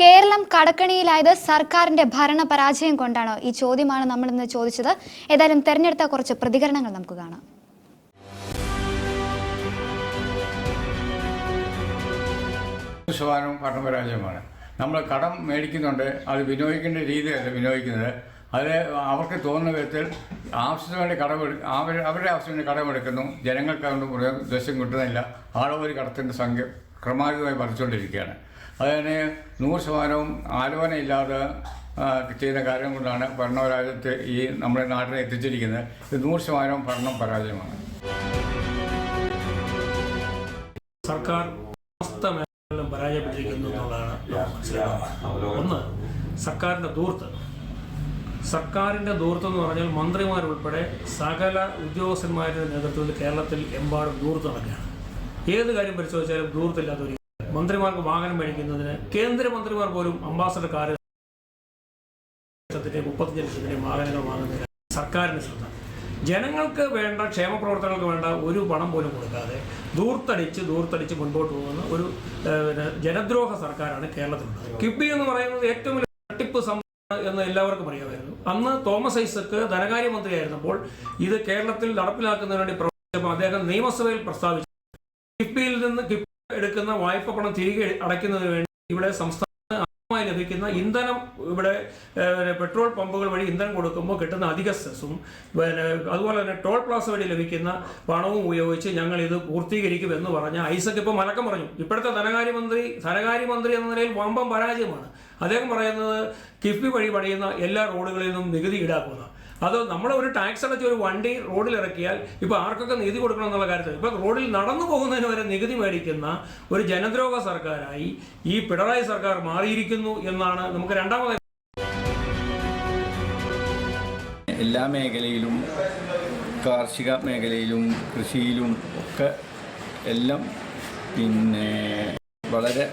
കേരളം കടക്കണിയിലായത് സർക്കാരിന്റെ ഭരണ പരാജയം കൊണ്ടാണോ? ഈ ചോദ്യമാണ് നമ്മൾ ഇന്ന് ചോദിച്ചത്. ഏതായാലും തെരഞ്ഞെടുത്ത കുറച്ച് പ്രതികരണങ്ങൾ നമുക്ക് കാണാം. ശതമാനവും ഭരണപരാജയമാണ് നമ്മൾ കടം മേടിക്കുന്നുണ്ട് അത് വിനിയോഗിക്കേണ്ട രീതിയല്ല വിനിയോഗിക്കുന്നത്. അത് അവർക്ക് തോന്നുന്ന വിധത്തിൽ ആവശ്യത്തിന് കടം അവർ അവരുടെ ആവശ്യത്തിന് കടമെടുക്കുന്നു ജനങ്ങൾക്ക് അതുകൊണ്ട് ഉദ്ദേശം കിട്ടുന്നില്ല. ആളുകൾ കടത്തിന്റെ സംഖ്യ ക്രമാതീതമായി വർദ്ധിച്ചുകൊണ്ടിരിക്കുകയാണ്. അതുതന്നെ നൂറ് ശതമാനവും ആലോചനയില്ലാതെ ചെയ്യുന്ന കാര്യം കൊണ്ടാണ് ഭരണപരാജയത്തെ ഈ നമ്മുടെ നാട്ടിനെ എത്തിച്ചിരിക്കുന്നത്. ഇത് നൂറ് ശതമാനവും ഭരണം പരാജയമാണ്. സർക്കാർ സമസ്ത മേഖലകളിലും പരാജയപ്പെട്ടിരിക്കുന്നു എന്നുള്ളതാണ് ഒന്ന് സർക്കാരിന്റെ ദൂർത്ത് സർക്കാരിന്റെ പറഞ്ഞാൽ മന്ത്രിമാരുൾപ്പെടെ സകല ഉദ്യോഗസ്ഥന്മാരുടെ നേതൃത്വത്തിൽ കേരളത്തിൽ എമ്പാടും ദൂർത്ത് നടക്കുകയാണ്. ഏത് കാര്യം പരിശോധിച്ചാലും ദൂരത്തില്ലാത്ത ഒരു മന്ത്രിമാർക്ക് വാഹനം മേടിക്കുന്നതിന് കേന്ദ്രമന്ത്രിമാർ പോലും അംബാസഡർ കാർ ലക്ഷത്തിന്റെ മുപ്പത്തഞ്ച് ലക്ഷത്തിന്റെ വാഹനങ്ങൾ വാങ്ങുന്നതിന് സർക്കാരിന് ശ്രദ്ധ. ജനങ്ങൾക്ക് വേണ്ട ക്ഷേമ പ്രവർത്തനങ്ങൾക്ക് വേണ്ട ഒരു പണം പോലും കൊടുക്കാതെ ദൂർത്തടിച്ച് ദൂർത്തടിച്ച് മുൻപോട്ട് പോകുന്ന ഒരു ജനദ്രോഹ സർക്കാരാണ് കേരളത്തിലുള്ളത്. കിബി എന്ന് പറയുന്നത് ഏറ്റവും തട്ടിപ്പ് എന്ന് എല്ലാവർക്കും അറിയാമായിരുന്നു. അന്ന് തോമസ് ഐസക്ക് ധനകാര്യമന്ത്രിയായിരുന്നപ്പോൾ ഇത് കേരളത്തിൽ നടപ്പിലാക്കുന്നതിന് വേണ്ടി പ്രവർത്തിച്ചപ്പോൾ അദ്ദേഹം നിയമസഭയിൽ പ്രസ്താവിച്ചു. കിഫ്ബിയിൽ നിന്ന് കിഫ്ബി എടുക്കുന്ന വായ്പ പണം തിരികെ അടയ്ക്കുന്നതിന് വേണ്ടി ഇവിടെ സംസ്ഥാന ആദ്യമായി ലഭിക്കുന്ന ഇന്ധനം ഇവിടെ പെട്രോൾ പമ്പുകൾ വഴി ഇന്ധനം കൊടുക്കുമ്പോൾ കിട്ടുന്ന അധിക സെസ്സും പിന്നെ അതുപോലെ തന്നെ ടോൾ പ്ലാസ വഴി ലഭിക്കുന്ന പണവും ഉപയോഗിച്ച് ഞങ്ങൾ ഇത് പൂർത്തീകരിക്കും എന്ന് പറഞ്ഞ ഐസക് ഇപ്പോൾ മലക്കം പറഞ്ഞു. ഇപ്പോഴത്തെ ധനകാര്യമന്ത്രി ധനകാര്യമന്ത്രി എന്ന നിലയിൽ വമ്പം പരാജയമാണ്. അദ്ദേഹം പറയുന്നത് കിഫ്ബി വഴി പണിയുന്ന എല്ലാ റോഡുകളിൽ നിന്നും നികുതി ഈടാക്കുന്ന. അത് നമ്മൾ ഒരു ടാക്സ് അടച്ച ഒരു വണ്ടി റോഡിൽ ഇറക്കിയാൽ ഇപ്പൊ ആർക്കൊക്കെ നികുതി കൊടുക്കണം എന്നുള്ള കാര്യത്തിൽ ഇപ്പൊ റോഡിൽ നടന്നു പോകുന്നതിന് വരെ നികുതി മേടിക്കുന്ന ഒരു ജനദ്രോഹ സർക്കാരായി ഈ പിണറായി സർക്കാർ മാറിയിരിക്കുന്നു എന്നാണ് നമുക്ക് രണ്ടാമത് എല്ലാ മേഖലയിലും കാർഷിക മേഖലയിലും കൃഷിയിലും ഒക്കെ എല്ലാം പിന്നെ വളരെ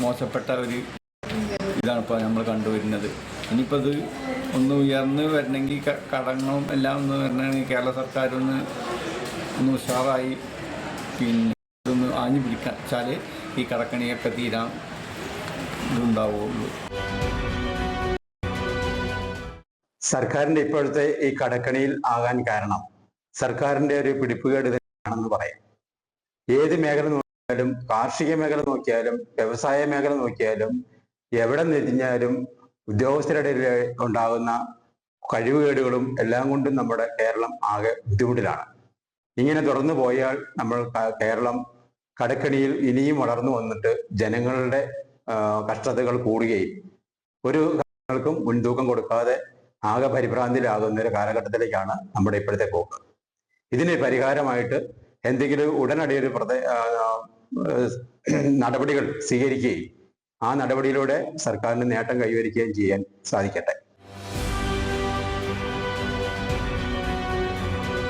മോശപ്പെട്ട ഒരു ഇതാണ് ഇപ്പോൾ നമ്മൾ കണ്ടുവരുന്നത്. ഇനിയിപ്പോൾ അത് ഒന്ന് ഉയർന്ന് വരണമെങ്കിൽ കടങ്ങളും എല്ലാം ഒന്ന് വരണമെങ്കിൽ കേരള സർക്കാർ ഒന്ന് ഒന്ന് ഉഷാറായി പിന്നെ ഇതൊന്ന് ആഞ്ഞു പിടിച്ചാൽ ഈ കടക്കണിയൊക്കെ തീരാൻ ഇതുണ്ടാവുള്ളൂ. സർക്കാരിന്റെ ഇപ്പോഴത്തെ ഈ കടക്കണിയിൽ ആകാൻ കാരണം സർക്കാരിന്റെ ഒരു പിടിപ്പുകേട് തന്നെയാണെന്ന് പറയാം. ഏത് മേഖല നോക്കിയാലും കാർഷിക മേഖല നോക്കിയാലും വ്യവസായ മേഖല നോക്കിയാലും എവിടെ തിരിഞ്ഞാലും ഉദ്യോഗസ്ഥരുടെ ഉണ്ടാകുന്ന കഴിവുകേടുകളും എല്ലാം കൊണ്ടും നമ്മുടെ കേരളം ആകെ ബുദ്ധിമുട്ടിലാണ്. ഇങ്ങനെ തുടർന്നു പോയാൽ നമ്മൾ കേരളം കടക്കണിയിൽ ഇനിയും വളർന്നു വന്നിട്ട് ജനങ്ങളുടെ കഷ്ടതകൾ കൂടുകയും ഒരു കാര്യങ്ങൾക്കും മുൻതൂക്കം കൊടുക്കാതെ ആകെ പരിഭ്രാന്തിയിലാകുന്ന ഒരു കാലഘട്ടത്തിലേക്കാണ് നമ്മുടെ ഇപ്പോഴത്തെ പോക്ക്. ഇതിന് പരിഹാരമായിട്ട് എന്തെങ്കിലും ഉടനടി ഒരു പ്രദേ നടപടികൾ സ്വീകരിക്കുകയും ആ നടപടിയിലൂടെ സർക്കാരിന് നേട്ടം കൈവരിക്കുകയും ചെയ്യാൻ സാധിക്കട്ടെ.